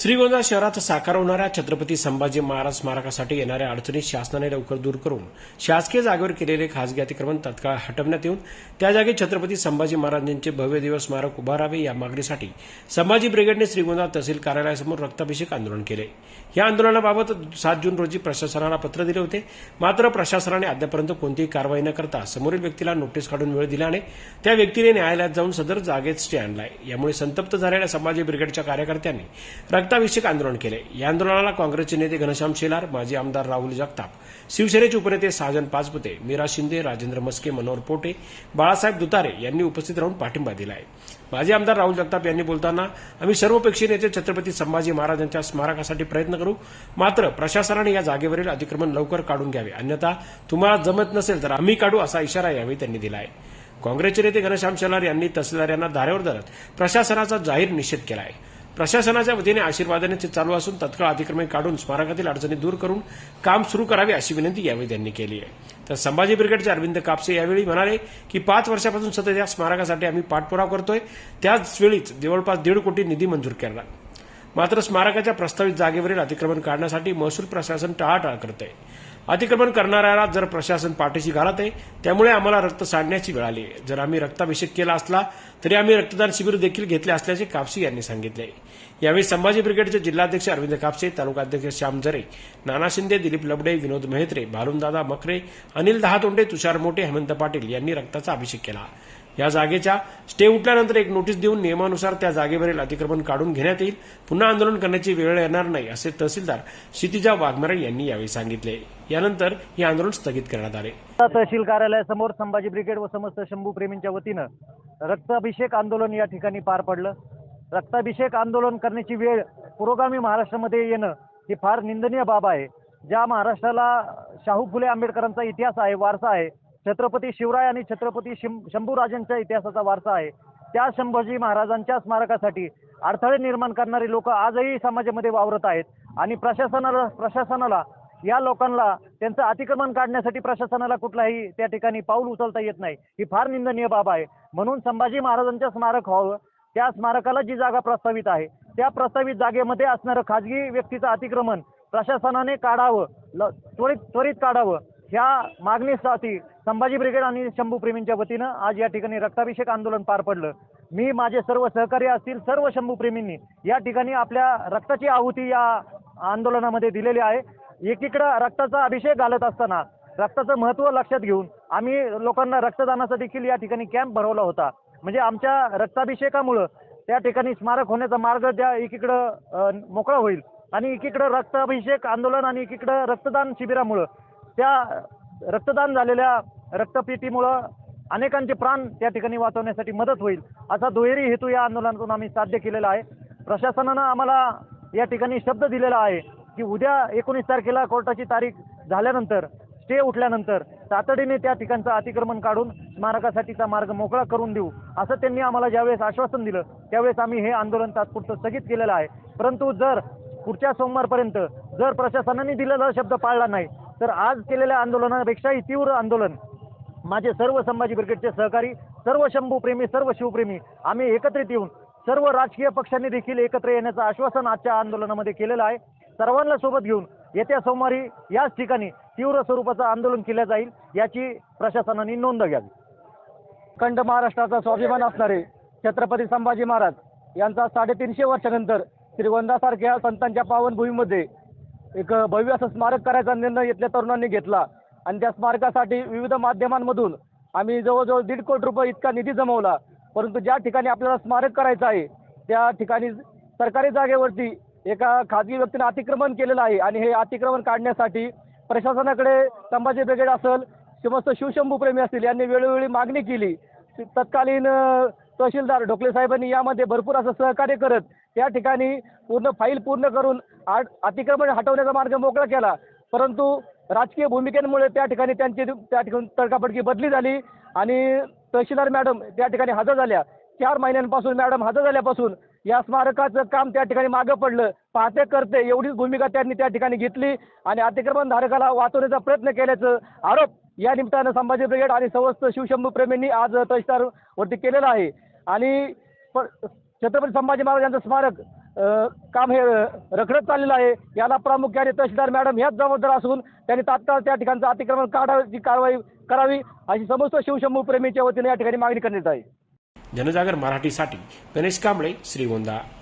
श्रीगोंदा शहरात साकार होणाऱ्या छत्रपती संभाजी महाराज स्मारकासाठी येणाऱ्या अडचणी शासनाने लवकर दूर करून शासकीय जागेवर केलेले खासगी अतिक्रमण तत्काळ हटवण्यात येऊन त्या जागी छत्रपती संभाजी महाराजांचे भव्य दिवस स्मारक उभारावे या मागणीसाठी संभाजी ब्रिगेडने श्रीगोंदा तहसील कार्यालयासमोर रक्ताभिषेक आंदोलन केले. या आंदोलनाबाबत सात जून रोजी प्रशासनाला पत्र दिले होते. मात्र प्रशासनाने अद्यापर्यंत कोणतीही कारवाई न करता समोरील व्यक्तीला नोटीस काढून वेळ दिल्याने त्या व्यक्तीने न्यायालयात जाऊन सदर जागेत स्टे आणलाय. यामुळे संतप्त झालेल्या संभाजी ब्रिगेडच्या कार्यकर्त्यांनी रक्ताभिषेक आंदोलन केले. या आंदोलनाला काँग्रेसचे नेते घनश्याम शेलार माजी आमदार राहुल जगताप शिवसेनेचे उपनेते साजन पाचपुते मीरा शिंदे राजेंद्र मस्के मनोहर पोटे बाळासाहेब दुतारे यांनी उपस्थित राहून पाठिंबा दिलाय. माजी आमदार राहुल जगताप यांनी बोलताना आम्ही सर्वपक्षीय नेते छत्रपती संभाजी महाराजांच्या स्मारकासाठी प्रयत्न करू. मात्र प्रशासनाने या जागेवरील अतिक्रमण लवकर काढून घ्यावे. अन्यथा तुम्हाला जमत नसेल तर आम्ही काढू असा इशारा यावेळी त्यांनी दिला आहे काँग्रेसचे नेते घनश्याम शेलार यांनी तहसीलदार यांना धारेवर धरत प्रशासनाचा जाहीर निषेध केला आहे प्रशासनाच्या वतीने आशीर्वादाने ते चालू असून तत्काळ अतिक्रमण काढून स्मारकातील अडचणी दूर करून काम सुरू करावे अशी विनंती यावेळी त्यांनी केली आहे. तर संभाजी ब्रिगेडचे अरविंद कापसे यावेळी म्हणाले की पाच वर्षापासून सतत या स्मारकासाठी आम्ही पाठपुरावा करतोय. त्याच वेळीच जवळपास दीड कोटी निधी मंजूर केला. मात्र स्मारकाच्या प्रस्तावित जागेवरील अतिक्रमण काढण्यासाठी महसूल प्रशासन टाळाटाळ करत आहे अतिक्रमण करणाऱ्याला जर प्रशासन पाठीशी घालत आहे त्यामुळे आम्हाला रक्त सांडण्याची वेळ आली आहे. जर आम्ही रक्ताभिषेक केला असला तरी आम्ही रक्तदान शिबिर देखील घेतले असल्याचे कापसे यांनी सांगितले यावेळी संभाजी ब्रिगेडचे जिल्हाध्यक्ष अरविंद कापसे तालुकाध्यक्ष श्याम जरे नाना शिंदे दिलीप लबडे विनोद मेहत्रे भालुनदादा मखरे अनिल दहातोंडे तुषार मोठे हेमंत पाटील यांनी रक्ताचा अभिषेक केला. या जागेच्या स्टे उठल्यानंतर एक नोटीस देऊन नियमानुसार त्या जागेवरील अतिक्रमण काढून घेण्यात येईल. पुन्हा आंदोलन करण्याची वेळ येणार नाही असे तहसीलदार क्षितिजा वाघमारे यांनी यावेळी सांगितले. यानंतर हे आंदोलन स्थगित करण्यात आले. तहसील कार्यालयासमोर संभाजी ब्रिगेड व समस्त शंभू प्रेमींच्या वतीनं रक्ताभिषेक आंदोलन या ठिकाणी पार पडलं. रक्ताभिषेक आंदोलन करण्याची वेळ पुरोगामी महाराष्ट्रामध्ये येणं ही फार निंदनीय बाब आहे. ज्या महाराष्ट्राला शाहू फुले आंबेडकरांचा इतिहास आहे वारसा आहे छत्रपती शिवराय आणि छत्रपती शंभूराजांच्या इतिहासाचा वारसा आहे. त्या संभाजी महाराजांच्या स्मारकासाठी अडथळे निर्माण करणारी लोक आजही समाजामध्ये वावरत आहेत. आणि प्रशासनाला प्रशासनाला या लोकांना त्यांचं अतिक्रमण काढण्यासाठी प्रशासनाला कुठलाही त्या ठिकाणी पाऊल उचलता येत नाही. ही फार निंदनीय बाब आहे. म्हणून संभाजी महाराजांच्या स्मारक व्हावं. त्या स्मारकाला जी जागा प्रस्तावित आहे त्या प्रस्तावित जागेमध्ये असणारं खाजगी व्यक्तीचं अतिक्रमण प्रशासनाने काढावं. ल त्वरित त्वरित काढावं. ह्या मागणीसाठी संभाजी ब्रिगेड आणि शंभू प्रेमींच्या वतीनं आज या ठिकाणी रक्ताभिषेक आंदोलन पार पडलं. मी माझे सर्व सहकारी असतील सर्व शंभू प्रेमींनी या ठिकाणी आपल्या रक्ताची आहुती या आंदोलनामध्ये दिलेली आहे. एकीकडं रक्ताचा अभिषेक घालत असताना रक्ताचं महत्त्व लक्षात घेऊन आम्ही लोकांना रक्तदानाचा देखील या ठिकाणी कॅम्प भरवला होता. म्हणजे आमच्या रक्ताभिषेकामुळं त्या ठिकाणी स्मारक होण्याचा मार्ग त्या एकीकडं मोकळा होईल. आणि एकीकडं रक्ताभिषेक आंदोलन आणि एकीकडं रक्तदान शिबिरामुळं त्या रक्तदान झालेल्या रक्तपेटीमुळं अनेकांचे प्राण त्या ठिकाणी वाचवण्यासाठी मदत होईल असा दुहेरी हेतू या आंदोलनातून आम्ही साध्य केलेला आहे. प्रशासनानं आम्हाला या ठिकाणी शब्द दिलेला आहे की उद्या एकोणीस तारखेला कोर्टाची तारीख झाल्यानंतर स्टे उठल्यानंतर तातडीने त्या ठिकाणचं अतिक्रमण काढून स्मारकासाठीचा मार्ग मोकळा करून देऊ असं त्यांनी आम्हाला ज्यावेळेस आश्वासन दिलं त्यावेळेस आम्ही हे आंदोलन तात्पुरतं स्थगित केलेलं आहे. परंतु जर पुढच्या सोमवारपर्यंत जर प्रशासनाने दिलेला शब्द पाळला नाही तर आज केलेल्या आंदोलनापेक्षाही तीव्र आंदोलन. माझे सर्व संभाजी ब्रिगेडचे सहकारी सर्व शंभूप्रेमी सर्व शिवप्रेमी आम्ही एकत्रित येऊन सर्व राजकीय पक्षांनी देखील एकत्र येण्याचं आश्वासन आजच्या आंदोलनामध्ये केलेलं आहे. सर्वांना सोबत घेऊन येत्या सोमवारी याच ठिकाणी तीव्र स्वरूपाचं आंदोलन केलं जाईल याची प्रशासनाने नोंद घ्यावी. खंड महाराष्ट्राचा स्वाभिमान असणारे छत्रपती संभाजी महाराज यांचा साडेतीनशे वर्षानंतर श्रीगोंदासारख्या संतांच्या पावनभूमीमध्ये एक भव्य असं स्मारक करायचा निर्णय इथल्या तरुणांनी घेतला. आणि त्या स्मारकासाठी विविध माध्यमांमधून आम्ही जवळजवळ दीड कोटी रुपये इतका निधी जमवला. परंतु ज्या ठिकाणी आपल्याला स्मारक करायचं आहे त्या ठिकाणी सरकारी जागेवरती एका खाजगी व्यक्तीने अतिक्रमण केलेलं आहे. आणि हे अतिक्रमण काढण्यासाठी प्रशासनाकडे संभाजी ब्रिगेड असेल समस्त शिवशंभूप्रेमी असतील यांनी वेळोवेळी मागणी केली. तत्कालीन तहसीलदार ढोकले साहेबांनी यामध्ये भरपूर असं सहकार्य करत त्या ठिकाणी पूर्ण फाईल पूर्ण करून अतिक्रमण हटवण्याचा मार्ग मोकळा केला. परंतु राजकीय भूमिकेमुळे त्या ठिकाणी त्यांची त्या ठिकाणी तडकाफडकी बदली झाली आणि तहसीलदार मॅडम त्या ठिकाणी हजर झाल्या. चार महिन्यांपासून मॅडम हजर झाल्यापासून या स्मारकाचं काम त्या ठिकाणी मागं पडलं. पाहते करते एवढीच भूमिका त्यांनी त्या ठिकाणी घेतली आणि अतिक्रमण धारकाला वाचवण्याचा प्रयत्न केल्याचं आरोप या निमित्तानं संभाजी ब्रिगेड आणि समस्त शिवशंभू प्रेमींनी आज तहसीलदार वरती केलेला आहे. आणि प- छत्रपती संभाजी महाराजांचं स्मारक काम हे रखडत चाललेलं आहे. याला प्रामुख्याने तहसीलदार मॅडम ह्याच जबाबदार असून त्यांनी तात्काळ त्या ठिकाणचं अतिक्रमण काढायची कारवाई करावी अशी समस्त शिवशंभू प्रेमीच्या वतीने या ठिकाणी मागणी करण्यात आहे जनजागर मराठीसाठी गणेश कांबळे श्रीगोंदा.